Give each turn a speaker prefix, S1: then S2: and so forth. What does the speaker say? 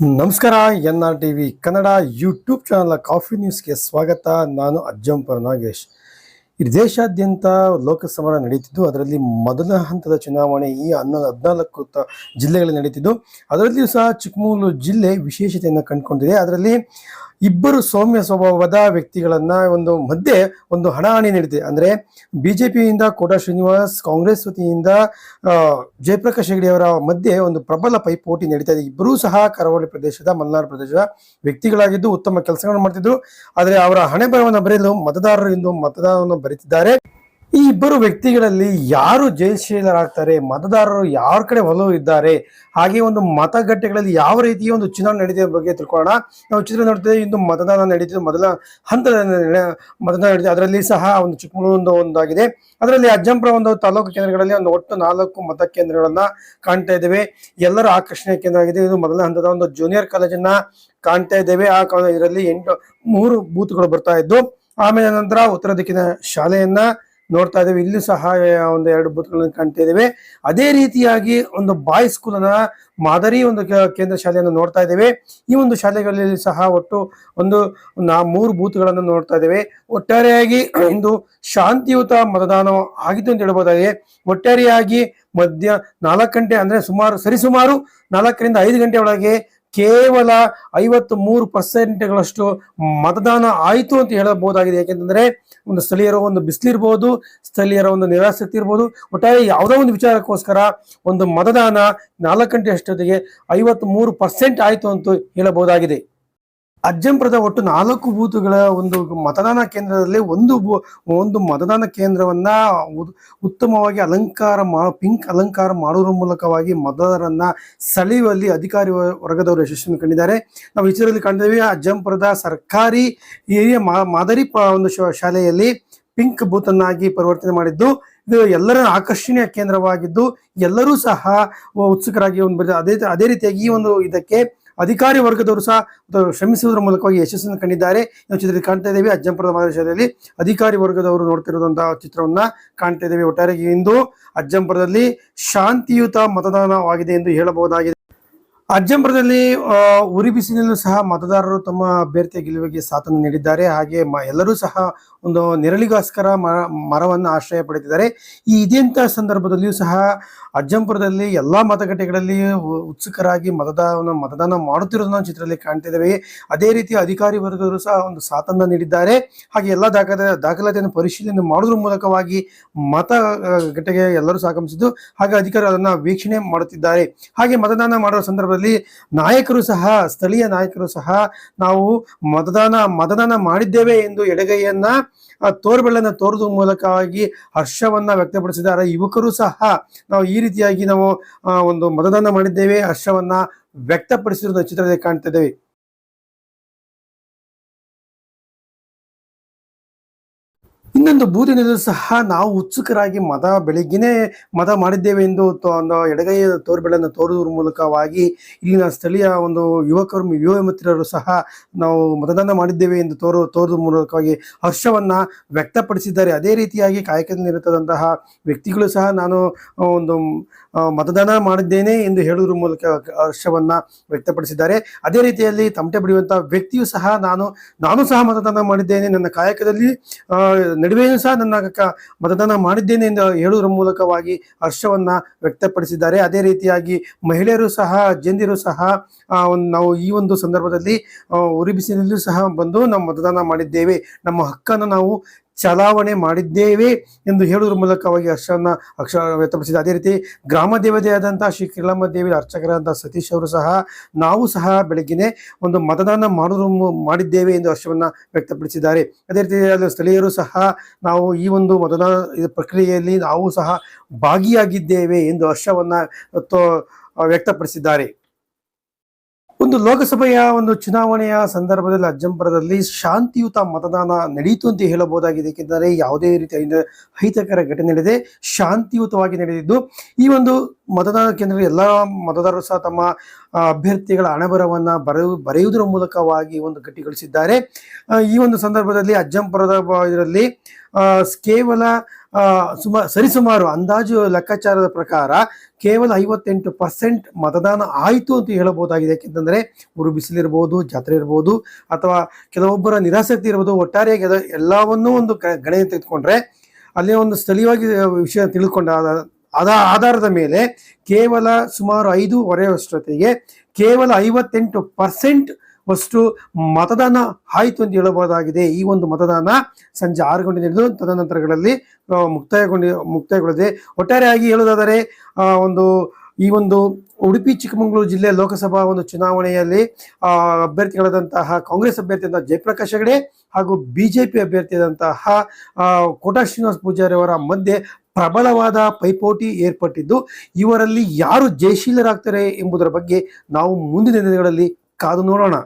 S1: ನಮಸ್ಕಾರ N R T V Kannada YouTube channel coffee ನ್ಯೂಸ್ಗೆ ಸ್ವಾಗತ. ನಾನು ಅಜ್ಜಂಪುರ ನಾಗೇಶ್ ಈ ದೇಶಾದ್ಯಂತ ಲೋಕಸಭಾ ನಡೀತಿದ್ದು, ಅದರಲ್ಲಿ ಮೊದಲ ಹಂತದ ಚುನಾವಣೆ ಈ ಹನ್ನೊಂದು ಹದಿನಾಲ್ಕು ಜಿಲ್ಲೆಗಳಲ್ಲಿ ನಡೀತಿದ್ದು. ಅದರಲ್ಲಿಯೂ ಸಹ ಚಿಕ್ಕಮಗಳೂರು ಜಿಲ್ಲೆ ವಿಶೇಷತೆಯನ್ನು ಕಂಡುಕೊಂಡಿದೆ. ಅದರಲ್ಲಿ ಇಬ್ಬರು ಸೌಮ್ಯ ಸ್ವಭಾವದ ವ್ಯಕ್ತಿಗಳನ್ನ ಒಂದು ಮಧ್ಯೆ ಒಂದು ಹಣಾಹಣಿ ನಡೀತಿದೆ ಅಂದ್ರೆ ಬಿಜೆಪಿಯಿಂದ ಕೋಟಾ ಶ್ರೀನಿವಾಸ್, ಕಾಂಗ್ರೆಸ್ ವತಿಯಿಂದ ಜಯಪ್ರಕಾಶ್ ಹೆಗಡೆ ಅವರ ಮಧ್ಯೆ ಒಂದು ಪ್ರಬಲ ಪೈಪೋಟಿ ನಡೀತಾ ಇದೆ. ಇಬ್ಬರೂ ಸಹ ಕರಾವಳಿ ಪ್ರದೇಶದ, ಮಲೆನಾಡು ಪ್ರದೇಶದ ವ್ಯಕ್ತಿಗಳಾಗಿದ್ದು, ಉತ್ತಮ ಕೆಲಸಗಳನ್ನು ಮಾಡ್ತಿದ್ರು. ಆದರೆ ಅವರ ಹಣೆ ಬರವನ್ನು ಬರೆಯಲು ಮತದಾರರು ಇಂದು ಮತದಾನವನ್ನು ಬರೀತಿದ್ದಾರೆ. ಈ ಇಬ್ಬರು ವ್ಯಕ್ತಿಗಳಲ್ಲಿ ಯಾರು ಜಯಶೀಲರಾಗ್ತಾರೆ ಮತದಾರರು ಯಾರ ಕಡೆ ಒಲವು ಇದ್ದಾರೆ ಹಾಗೆ ಒಂದು ಮತಗಟ್ಟೆಗಳಲ್ಲಿ ಯಾವ ರೀತಿಯ ಒಂದು ಚುನಾವಣೆ ನಡೀತಿದೆ ಬಗ್ಗೆ ತಿಳ್ಕೊಳ್ಳೋಣ. ನಾವು ಚಿತ್ರ ನೋಡ್ತೇವೆ ಇಂದು ಮತದಾನ ನಡೀತಿದೆ. ಮೊದಲ ಹಂತದ ಮತದಾನ ನಡೀತಿದೆ. ಅದರಲ್ಲಿ ಸಹ ಒಂದು ಚಿಕ್ಕಮಗಳೂರು ಒಂದು ಒಂದಾಗಿದೆ. ಅದರಲ್ಲಿ ಅಜ್ಜಂಪುರ ಒಂದು ತಾಲೂಕು ಕೇಂದ್ರಗಳಲ್ಲಿ ಒಂದು ಒಟ್ಟು ನಾಲ್ಕು ಮತ ಕೇಂದ್ರಗಳನ್ನ ಕಾಣ್ತಾ ಇದ್ದೇವೆ. ಎಲ್ಲರ ಆಕರ್ಷಣೆ ಕೇಂದ್ರ ಆಗಿದೆ. ಇದು ಮೊದಲ ಹಂತದ ಒಂದು ಜೂನಿಯರ್ ಕಾಲೇಜನ್ನ ಕಾಣ್ತಾ ಇದ್ದೇವೆ. ಆ ಇದರಲ್ಲಿ ಎಂಟು ಮೂರು ಬೂತ್ಗಳು ಬರ್ತಾ ಇದ್ದು ಆಮೇಲೆ ನಂತರ ಉತ್ತರ ದಿಕ್ಕಿನ ಶಾಲೆಯನ್ನ ನೋಡ್ತಾ ಇದ್ದೇವೆ. ಇಲ್ಲಿ ಸಹ ಒಂದು ಎರಡು ಬೂತ್ಗಳನ್ನು ಕಾಣ್ತಾ ಇದ್ದೇವೆ. ಅದೇ ರೀತಿಯಾಗಿ ಒಂದು ಬಾಯ್ ಸ್ಕೂಲ್ ಅನ್ನ ಮಾದರಿ ಒಂದು ಕೇಂದ್ರ ಶಾಲೆಯನ್ನು ನೋಡ್ತಾ ಇದ್ದೇವೆ. ಈ ಒಂದು ಶಾಲೆಗಳಲ್ಲಿ ಸಹ ಒಟ್ಟು ಒಂದು ನಾ, ಮೂರು ಬೂತ್ಗಳನ್ನು ನೋಡ್ತಾ ಇದ್ದೇವೆ. ಒಟ್ಟಾರೆಯಾಗಿ ಇಂದು ಶಾಂತಿಯುತ ಮತದಾನ ಆಗಿತ್ತು ಅಂತ ಹೇಳ್ಬೋದಾಗಿದೆ. ಒಟ್ಟಾರೆಯಾಗಿ ಮಧ್ಯ ನಾಲ್ಕು ಗಂಟೆ ಅಂದ್ರೆ ಸುಮಾರು, ಸರಿಸುಮಾರು ನಾಲ್ಕರಿಂದ ಐದು ಗಂಟೆ ಒಳಗೆ ಕೇವಲ ಐವತ್ತು ಮೂರು ಪರ್ಸೆಂಟ್ಗಳಷ್ಟು ಮತದಾನ ಆಯಿತು ಅಂತ ಹೇಳಬಹುದಾಗಿದೆ. ಯಾಕೆಂತಂದ್ರೆ ಒಂದು ಸ್ಥಳೀಯರ ಒಂದು ಬಿಸಿಲಿರ್ಬೋದು, ಸ್ಥಳೀಯರ ಒಂದು ನಿರಾಸಕ್ತಿ ಇರ್ಬೋದು, ಒಟ್ಟಾರೆ ಯಾವುದೋ ಒಂದು ವಿಚಾರಕ್ಕೋಸ್ಕರ ಒಂದು ಮತದಾನ ನಾಲ್ಕು ಗಂಟೆ ಅಷ್ಟೊತ್ತಿಗೆ ಐವತ್ತು ಮೂರು ಪರ್ಸೆಂಟ್ ಆಯಿತು ಅಂತ ಹೇಳಬಹುದಾಗಿದೆ. ಅಜ್ಜಂಪುರದ ಒಟ್ಟು ನಾಲ್ಕು ಬೂತುಗಳ ಒಂದು ಮತದಾನ ಕೇಂದ್ರದಲ್ಲಿ ಒಂದು ಒಂದು ಮತದಾನ ಕೇಂದ್ರವನ್ನ ಉತ್ತಮವಾಗಿ ಅಲಂಕಾರ ಮಾ, ಪಿಂಕ್ ಅಲಂಕಾರ ಮಾಡುವ ಮೂಲಕವಾಗಿ ಮತದಾರರನ್ನ ಸೆಳೆಯುವಲ್ಲಿ ಅಧಿಕಾರಿ ವರ್ಗದವರು ಯಶಸ್ಸನ್ನು ಕಂಡಿದ್ದಾರೆ. ನಾವು ಈ ಚಿತ್ರದಲ್ಲಿ ಕಾಣ್ತೇವೆ ಅಜ್ಜಂಪುರದ ಸರ್ಕಾರಿ ಹಿರಿಯ ಮಾದರಿ ಒಂದು ಶಾಲೆಯಲ್ಲಿ ಪಿಂಕ್ ಬೂತ್ ಅನ್ನಾಗಿ ಪರಿವರ್ತನೆ ಮಾಡಿದ್ದು, ಇದು ಎಲ್ಲರ ಆಕರ್ಷಣೀಯ ಕೇಂದ್ರವಾಗಿದ್ದು, ಎಲ್ಲರೂ ಸಹ ಉತ್ಸುಕರಾಗಿ ಒಂದು ಅದೇ ಅದೇ ರೀತಿಯಾಗಿ ಈ ಒಂದು ಇದಕ್ಕೆ ಅಧಿಕಾರಿ ವರ್ಗದವರು ಸಹ ಶ್ರಮಿಸುವುದರ ಮೂಲಕವಾಗಿ ಯಶಸ್ಸನ್ನು ಕಂಡಿದ್ದಾರೆ. ನಾವು ಚಿತ್ರದಲ್ಲಿ ಕಾಣ್ತಾ ಇದ್ದೇವೆ ಅಜ್ಜಂಪುರದ ಮಹಾರಾಷ್ಟ್ರದಲ್ಲಿ ಅಧಿಕಾರಿ ವರ್ಗದವರು ನೋಡ್ತಿರುವಂತಹ ಚಿತ್ರವನ್ನ ಕಾಣ್ತಾ ಇದ್ದೇವೆ. ಒಟ್ಟಾರೆ ಇಂದು ಅಜ್ಜಂಪುರದಲ್ಲಿ ಶಾಂತಿಯುತ ಮತದಾನವಾಗಿದೆ ಎಂದು ಹೇಳಬಹುದಾಗಿದೆ. ಅಜ್ಜಂಪುರದಲ್ಲಿ ಉರಿ ಬಿಸಿಲಿನಲ್ಲೂ ಸಹ ಮತದಾರರು ತಮ್ಮ ಅಭ್ಯರ್ಥಿಯ ಗೆಲುವಿಗೆ ಸಾಥನ್ನು ನೀಡಿದ್ದಾರೆ. ಹಾಗೆ ಎಲ್ಲರೂ ಸಹ ಒಂದು ನೆರಳಿಗೋಸ್ಕರ ಮರ ಮರವನ್ನು ಆಶ್ರಯ ಪಡೆದಿದ್ದಾರೆ. ಈ ಇದೆಂಥ ಸಂದರ್ಭದಲ್ಲಿಯೂ ಸಹ ಅಜ್ಜಂಪುರದಲ್ಲಿ ಎಲ್ಲ ಮತಗಟ್ಟೆಗಳಲ್ಲಿ ಉತ್ಸುಕರಾಗಿ ಮತದಾನ ಮತದಾನ ಮಾಡುತ್ತಿರುವುದನ್ನು ಚಿತ್ರದಲ್ಲಿ ಕಾಣ್ತಿದ್ದೇವೆ. ಅದೇ ರೀತಿ ಅಧಿಕಾರಿ ವರ್ಗದವರು ಸಹ ಒಂದು ಸಾಥನ್ನ ನೀಡಿದ್ದಾರೆ. ಹಾಗೆ ಎಲ್ಲ ದಾಖಲೆ, ದಾಖಲಾತಿಯನ್ನು ಪರಿಶೀಲನೆ ಮಾಡೋದ್ರ ಮೂಲಕವಾಗಿ ಮತಗಟ್ಟೆಗೆ ಎಲ್ಲರೂ ಆಗಮಿಸಿದ್ದು, ಹಾಗೆ ಅಧಿಕಾರಿ ಅದನ್ನ ವೀಕ್ಷಣೆ ಮಾಡುತ್ತಿದ್ದಾರೆ. ಹಾಗೆ ಮತದಾನ ಮಾಡುವ ಸಂದರ್ಭದಲ್ಲಿ ನಾಯಕರು ಸಹ, ಸ್ಥಳೀಯ ನಾಯಕರು ಸಹ ನಾವು ಮತದಾನ ಮತದಾನ ಮಾಡಿದ್ದೇವೆ ಎಂದು ಎಡಗೈಯನ್ನ ತೋರ್ಬೆಳ್ಳನ್ನ ತೋರುವುದ್ರ ಮೂಲಕವಾಗಿ ಹರ್ಷವನ್ನ ವ್ಯಕ್ತಪಡಿಸಿದ್ದಾರೆ. ಯುವಕರು ಸಹ ನಾವು ಈ ರೀತಿಯಾಗಿ ನಾವು ಒಂದು ಮತದಾನ ಮಾಡಿದ್ದೇವೆ. ಹರ್ಷವನ್ನ ವ್ಯಕ್ತಪಡಿಸಿರುವ ಚಿತ್ರದಲ್ಲಿ ಕಾಣ್ತಾ ಇನ್ನೊಂದು ಬೂದಿನಲ್ಲೂ ಸಹ ನಾವು ಉತ್ಸುಕರಾಗಿ ಮದ ಬೆಳಿಗ್ಗೆನೆ ಮದ ಮಾಡಿದ್ದೇವೆ ಎಂದು ಎಡಗೈ ತೋರ್ಬೆಳನ್ನು ತೋರುವುದರ ಮೂಲಕವಾಗಿ ಇಲ್ಲಿನ ಸ್ಥಳೀಯ ಒಂದು ಯುವಕರು, ಯುವ ಮಿತ್ರರು ಸಹ ನಾವು ಮತದಾನ ಮಾಡಿದ್ದೇವೆ ಎಂದು ತೋರು ತೋರುವ ಮೂಲಕವಾಗಿ ಹರ್ಷವನ್ನು ವ್ಯಕ್ತಪಡಿಸಿದ್ದಾರೆ. ಅದೇ ರೀತಿಯಾಗಿ ಕಾಯಕದಲ್ಲಿ ನಿರತದಂತಹ ವ್ಯಕ್ತಿಗಳು ಸಹ ನಾನು ಒಂದು ಮತದಾನ ಮಾಡಿದ್ದೇನೆ ಎಂದು ಹೇಳುವುದರ ಮೂಲಕ ಹರ್ಷವನ್ನು ವ್ಯಕ್ತಪಡಿಸಿದ್ದಾರೆ. ಅದೇ ರೀತಿಯಲ್ಲಿ ತಮಟೆ ಬಿಡುವಂಥ ವ್ಯಕ್ತಿಯು ಸಹ ನಾನು ನಾನು ಸಹ ಮತದಾನ ಮಾಡಿದ್ದೇನೆ. ನನ್ನ ಕಾಯಕದಲ್ಲಿ ನಡುವೆಯೂ ಸಹ ನನ್ನ ಮತದಾನ ಮಾಡಿದ್ದೇನೆ ಎಂದು ಹೇಳುವುದರ ಮೂಲಕವಾಗಿ ಹರ್ಷವನ್ನ ವ್ಯಕ್ತಪಡಿಸಿದ್ದಾರೆ. ಅದೇ ರೀತಿಯಾಗಿ ಮಹಿಳೆಯರು ಸಹ ಜಂದಿರು ಸಹ ನಾವು ಈ ಒಂದು ಸಂದರ್ಭದಲ್ಲಿ ಉರಿಬಿಸಿನಲ್ಲೂ ಸಹ ಬಂದು ನಾವು ಮತದಾನ ಮಾಡಿದ್ದೇವೆ. ನಮ್ಮ ಹಕ್ಕನ್ನು ನಾವು ಚಲಾವಣೆ ಮಾಡಿದ್ದೇವೆ ಎಂದು ಹೇಳುವುದರ ಮೂಲಕವಾಗಿ ಹರ್ಷವನ್ನು ಅಕ್ಷ ವ್ಯಕ್ತಪಡಿಸಿದೆ. ಅದೇ ರೀತಿ ಗ್ರಾಮ ದೇವತೆಯಾದಂತಹ ಶ್ರೀ ಕಿರಳಮ್ಮ ದೇವಿ ಅರ್ಚಕರಾದಂತಹ ಸತೀಶ್ ಅವರು ಸಹ ನಾವು ಸಹ ಬೆಳಗ್ಗೆನೆ ಒಂದು ಮತದಾನ ಮಾಡುವ ಮಾಡಿದ್ದೇವೆ ಎಂದು ಹರ್ಷವನ್ನು ವ್ಯಕ್ತಪಡಿಸಿದ್ದಾರೆ. ಅದೇ ರೀತಿ ಸ್ಥಳೀಯರು ಸಹ ನಾವು ಈ ಒಂದು ಮತದಾನ ಪ್ರಕ್ರಿಯೆಯಲ್ಲಿ ನಾವು ಸಹ ಭಾಗಿಯಾಗಿದ್ದೇವೆ ಎಂದು ಹರ್ಷವನ್ನು ವ್ಯಕ್ತಪಡಿಸಿದ್ದಾರೆ. ಒಂದು ಲೋಕಸಭೆಯ ಒಂದು ಚುನಾವಣೆಯ ಸಂದರ್ಭದಲ್ಲಿ ಅಜ್ಜಂಪುರದಲ್ಲಿ ಶಾಂತಿಯುತ ಮತದಾನ ನಡೆಯಿತು ಅಂತ ಹೇಳಬಹುದಾಗಿದೆ. ಏಕೆಂದರೆ ಯಾವುದೇ ರೀತಿಯ ಅಹಿತ- ಅಹಿತಕರ ಘಟನೆ ನಡೆದೆ, ಶಾಂತಿಯುತವಾಗಿ ನಡೆದಿದ್ದು, ಈ ಒಂದು ಮತದಾನ ಕೇಂದ್ರ ಎಲ್ಲ ಮತದಾರರು ಸಹ ತಮ್ಮ ಅಭ್ಯರ್ಥಿಗಳ ಅಣಬರವನ್ನ ಬರೆಯು, ಬರೆಯುವುದರ ಮೂಲಕವಾಗಿ ಒಂದು ಗಟ್ಟಿಗೊಳಿಸಿದ್ದಾರೆ. ಈ ಒಂದು ಸಂದರ್ಭದಲ್ಲಿ ಅಜ್ಜಂಪುರದ ಇದರಲ್ಲಿ ಕೇವಲ ಸುಮ, ಸರಿಸುಮಾರು ಅಂದಾಜು ಲೆಕ್ಕಾಚಾರದ ಪ್ರಕಾರ ಕೇವಲ ಐವತ್ತೆಂಟು ಪರ್ಸೆಂಟ್ ಮತದಾನ ಆಯಿತು ಅಂತ ಹೇಳಬಹುದಾಗಿದೆ. ಯಾಕೆಂತಂದ್ರೆ ಊರು ಬಿಸಿಲಿರ್ಬೋದು, ಜಾತ್ರೆ ಇರ್ಬೋದು, ಅಥವಾ ಕೆಲವೊಬ್ಬರ ನಿರಾಸಕ್ತಿ ಇರ್ಬೋದು, ಒಟ್ಟಾರೆಯಾಗಿ ಅದು ಎಲ್ಲವನ್ನೂ ಒಂದು ಗಣೆಯ ತೆಗೆದುಕೊಂಡ್ರೆ ಅಲ್ಲಿ ಒಂದು ಸ್ಥಳೀಯವಾಗಿ ವಿಷಯ ತಿಳಿದುಕೊಂಡ ಅದ ಆಧಾರದ ಮೇಲೆ ಕೇವಲ ಸುಮಾರು ಐದೂವರೆ ವರ್ಷದೊತ್ತಿಗೆ ಕೇವಲ ಐವತ್ತೆಂಟು ಪರ್ಸೆಂಟ್ ಅಷ್ಟು ಮತದಾನ ಆಯಿತು ಅಂತ ಹೇಳಬಹುದಾಗಿದೆ. ಈ ಒಂದು ಮತದಾನ ಸಂಜೆ ಆರು ಗಂಟೆ ನಡೆದು ತದನಂತರಗಳಲ್ಲಿ ಮುಕ್ತಾಯಗೊಂಡ ಮುಕ್ತಾಯಗೊಳ್ಳದೆ ಒಟ್ಟಾರೆಯಾಗಿ ಹೇಳುವುದಾದರೆ ಒಂದು, ಈ ಒಂದು ಉಡುಪಿ ಚಿಕ್ಕಮಗಳೂರು ಜಿಲ್ಲೆ ಲೋಕಸಭಾ ಒಂದು ಚುನಾವಣೆಯಲ್ಲಿ ಅಭ್ಯರ್ಥಿಗಳಾದಂತಹ ಕಾಂಗ್ರೆಸ್ ಅಭ್ಯರ್ಥಿಯಾದ ಜಯಪ್ರಕಾಶ್ ಹೆಗಡೆ ಹಾಗೂ ಬಿಜೆಪಿ ಅಭ್ಯರ್ಥಿಯಾದಂತಹ ಕೋಟಾ ಶ್ರೀನಿವಾಸ ಪೂಜಾರಿ ಅವರ ಮಧ್ಯೆ ಪ್ರಬಲವಾದ ಪೈಪೋಟಿ ಏರ್ಪಟ್ಟಿದ್ದು, ಇವರಲ್ಲಿ ಯಾರು ಜಯಶೀಲರಾಗ್ತಾರೆ ಎಂಬುದರ ಬಗ್ಗೆ ನಾವು ಮುಂದಿನ ದಿನಗಳಲ್ಲಿ ಕಾದು ನೋಡೋಣ.